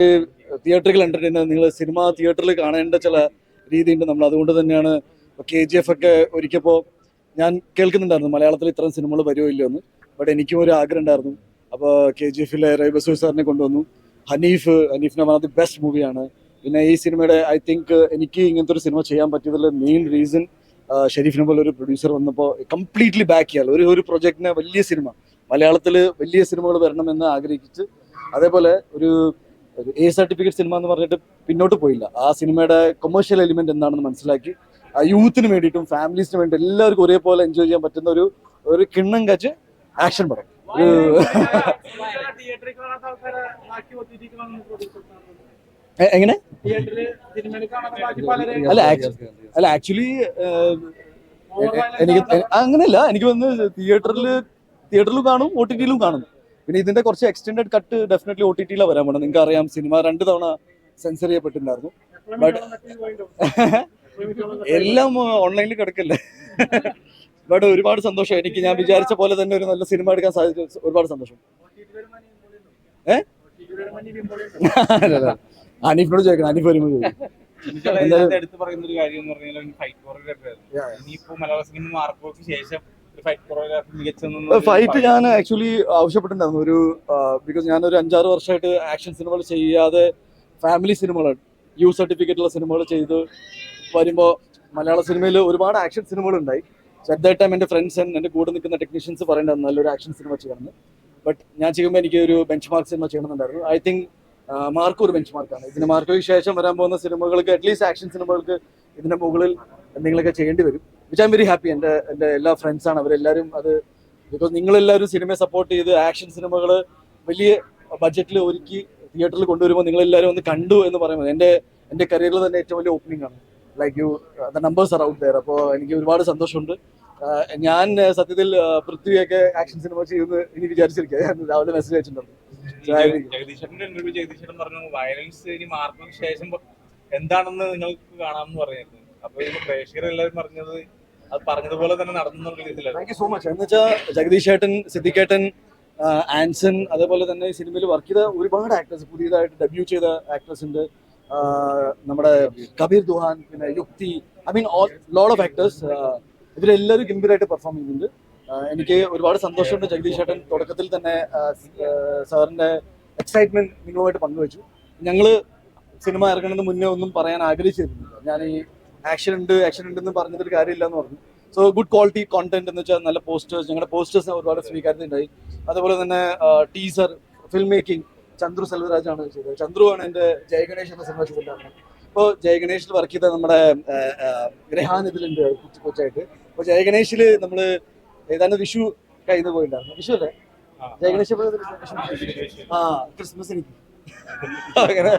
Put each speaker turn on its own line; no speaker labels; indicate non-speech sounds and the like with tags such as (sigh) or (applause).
തിയേറ്ററുകൾ എന്റർടൈൻ നിങ്ങൾ സിനിമ തിയേറ്ററിൽ കാണേണ്ട ചില രീതിയുണ്ട്. നമ്മൾ അതുകൊണ്ട് തന്നെയാണ് കെ ജി എഫ് ഒക്കെ ഒരിക്കപ്പോൾ ഞാൻ കേൾക്കുന്നുണ്ടായിരുന്നു മലയാളത്തിൽ ഇത്തരം സിനിമകൾ വരുമോ എന്ന്. ബട്ട് എനിക്കും ഒരു ആഗ്രഹം ഉണ്ടായിരുന്നു. അപ്പോൾ കെ ജി എഫിലെ റൈബസൂർ സാറിനെ കൊണ്ടുവന്നു. ഹനീഫ് ഹനീഫിനെ വൺ ഓഫ് ദി ബെസ്റ്റ് മൂവിയാണ് പിന്നെ ഈ സിനിമയുടെ ഐ തിങ്ക് എനിക്ക് ഇങ്ങനത്തെ ഒരു സിനിമ ചെയ്യാൻ പറ്റിയതിൽ മെയിൻ റീസൺ ഷെരീഫിനെ പോലെ ഒരു പ്രൊഡ്യൂസർ വന്നപ്പോൾ കംപ്ലീറ്റ്ലി ബാക്ക് ചെയ്യാൻ ഒരു ഒരു പ്രൊജക്റ്റിനെ വലിയ സിനിമ. മലയാളത്തിൽ വലിയ സിനിമകൾ വരണമെന്ന് ആഗ്രഹിച്ച് അതേപോലെ ഒരു ഒരു എ സർട്ടിഫിക്കറ്റ് സിനിമ എന്ന് പറഞ്ഞിട്ട് പിന്നോട്ട് പോയില്ല. ആ സിനിമയുടെ കൊമേഴ്ഷ്യൽ എലിമെന്റ് എന്താണെന്ന് മനസ്സിലാക്കി ആ യൂത്തിന് വേണ്ടിയിട്ടും ഫാമിലീസിന് വേണ്ടി എല്ലാവർക്കും ഒരേപോലെ എൻജോയ് ചെയ്യാൻ പറ്റുന്ന ഒരു ഒരു കിണ്ണം കച്ച് ആക്ഷൻ പടം. (laughs) എങ്ങനെ? അല്ല ആക്ച്വലി അല്ല ആക്ച്വലി എനിക്ക് അങ്ങനെയല്ല എനിക്ക് വന്ന് തിയേറ്ററിൽ തിയേറ്ററിലും കാണും ഒ ടി ടിയിലും കാണും. പിന്നെ ഇതിന്റെ കുറച്ച് extended cut definitely O T ടിയിലാണ് വരാൻ പോകണം നിങ്ങൾക്ക് അറിയാം സിനിമ രണ്ട് തവണ സെൻസർ ചെയ്യപ്പെട്ടിട്ടുണ്ടായിരുന്നു. ബട്ട് (laughs) എല്ലാം ഓൺലൈനിൽ കിടക്കല്ലേ? ബട്ട് ഒരുപാട് സന്തോഷം. എനിക്ക് ഞാൻ വിചാരിച്ച പോലെ തന്നെ ഒരു നല്ല സിനിമ എടുക്കാൻ സാധിച്ചു ഒരുപാട് സന്തോഷം. ഏ? (laughs) അനീഫിനോട് ചോദിക്കണം. അനീഫ് വരുമ്പോൾ ചോദിക്കും.
എടുത്തു പറയുന്ന ഒരു കാര്യം എന്ന് പറഞ്ഞാൽ ഫൈറ്റ് ഇനിയിപ്പോ മലയാള സിനിമ മാർക്കോക്ക് ശേഷം ഫൈറ്റ്
ഞാൻ ആക്ച്വലി ആവശ്യപ്പെട്ടിട്ടുണ്ടായിരുന്നു. ഒരു ബിക്കോസ് ഞാൻ ഒരു അഞ്ചാറ് വർഷമായിട്ട് ആക്ഷൻ സിനിമകൾ ചെയ്യാതെ ഫാമിലി സിനിമകൾ യു സർട്ടിഫിക്കറ്റുള്ള സിനിമകൾ ചെയ്ത് വരുമ്പോൾ മലയാള സിനിമയിൽ ഒരുപാട് ആക്ഷൻ സിനിമകൾ ഉണ്ടായി. അറ്റ് ദ ടൈം എന്റെ ഫ്രണ്ട്സ് എന്റെ കൂടെ നിൽക്കുന്ന ടെക്നീഷ്യൻസ് പറയേണ്ടത് നല്ലൊരു ആക്ഷൻ സിനിമ ചെയ്യണമെന്ന്. ബട്ട് ഞാൻ ചെയ്യുമ്പോൾ എനിക്ക് ഒരു ബെഞ്ച് മാർക്ക് സിനിമ ചെയ്യണമെന്നുണ്ടായിരുന്നു. ഐ തിങ്ക് മാർക്ക് ഒരു ബെഞ്ച് മാർക്കാണ് ഇതിന് മാർക്കിന് ശേഷം വരാൻ പോകുന്ന സിനിമകൾക്ക് അറ്റ്ലീസ്റ്റ് ആക്ഷൻ സിനിമകൾക്ക് ഇതിന്റെ മുകളിൽ എന്തെങ്കിലുമൊക്കെ ചെയ്യേണ്ടി വരും. വിച്ച് ഐ വെരി ഹാപ്പി എന്റെ എന്റെ എല്ലാ ഫ്രണ്ട്സാണ് അവരെല്ലാവരും അത് ബിക്കോസ് നിങ്ങളെല്ലാവരും സിനിമയെ സപ്പോർട്ട് ചെയ്ത് ആക്ഷൻ സിനിമകൾ വലിയ ബഡ്ജറ്റിൽ ഒരുക്കി തിയേറ്ററിൽ കൊണ്ടുവരുമ്പോൾ നിങ്ങളെല്ലാവരും ഒന്ന് കണ്ടു എന്ന് പറയുമ്പോൾ എന്റെ എന്റെ കരിയറിൽ തന്നെ ഏറ്റവും വലിയ ഓപ്പണിംഗ് ആണ്. Like you the numbers are out there അപ്പോൾ എനിക്ക് ഒരുപാട് സന്തോഷമുണ്ട്. ഞാൻ സത്യത്തിൽ പൃഥ്വിയൊക്കെ ആക്ഷൻ സിനിമ ചെയ്യുമെന്ന് ഇനി വിചാരിച്ചിരിക്കുക ഞാൻ രാവിലെ മെസ്സേജ്
അയച്ചിട്ടുണ്ടായിരുന്നു ജഗദീശൻ ഇനി ശേഷം എന്താണെന്ന് നിങ്ങൾക്ക് കാണാമെന്ന് പറഞ്ഞിരുന്നു പറഞ്ഞത് അത് പറഞ്ഞതുപോലെ തന്നെ നടന്നു
സോ മച്ച് എന്ന് വെച്ചാൽ ജഗദീഷ് ഏട്ടൻ സിദ്ദിഖേട്ടൻ ആൻസൺ അതേപോലെ തന്നെ ഈ സിനിമയിൽ വർക്ക് ചെയ്ത ഒരുപാട് ആക്ടേഴ്സ് പുതിയതായിട്ട് ഡെബ്യൂ ചെയ്ത ആക്ടേഴ്സ് ഉണ്ട്. നമ്മുടെ കബീർ ദുഹാൻ പിന്നെ Yukti I mean load of actors ഇവരെല്ലാവരും ഗംഭീരമായിട്ട് പെർഫോം ചെയ്യുന്നുണ്ട്. എനിക്ക് ഒരുപാട് സന്തോഷമുണ്ട് ജഗദീഷ് ഏട്ടൻ തുടക്കത്തിൽ തന്നെ സാറിന്റെ എക്സൈറ്റ്മെന്റ് നിങ്ങളുമായിട്ട് പങ്കുവച്ചു. ഞങ്ങൾ സിനിമ ഇറങ്ങുന്നതിന് മുന്നേ ഒന്നും പറയാൻ ആഗ്രഹിച്ചിരുന്നില്ല. ഞാൻ ഈ ആക്ഷൻ ഉണ്ട് ആക്ഷൻ ഉണ്ടെന്ന് പറഞ്ഞതൊരു കാര്യമില്ല എന്ന് പറഞ്ഞു സോ ഗുഡ് ക്വാളിറ്റി കോണ്ടന്റ് എന്ന് വെച്ചാൽ നല്ല പോസ്റ്റേഴ്സ് ഞങ്ങളുടെ പോസ്റ്റേഴ്സ് ഒരുപാട് സ്വീകാര്യത ഉണ്ടായി അതുപോലെ തന്നെ teaser film making Chandru Selvaraj ആണ് ചെയ്തത് ചന്ദ്രു ആണ് എന്റെ ജയഗണേഷ് എന്ന സിനിമ ചെയ്തിട്ടുണ്ടായിരുന്നത് ഇപ്പോൾ ജയഗണേഷിൽ വർക്ക് ചെയ്ത നമ്മുടെ ഗ്രഹാൻ ഇതിലുണ്ട് കൊച്ചു കൊച്ചായിട്ട് അപ്പോൾ ജയഗണേഷിൽ നമ്മൾ ഏതാണ്ട് വിഷു നിന്ന് പോയിട്ടുണ്ടായിരുന്നു വിഷു അല്ലേ ജയഗണേഷ് ആ ക്രിസ്മസ് ക്രിസ്മസിന് അങ്ങനെ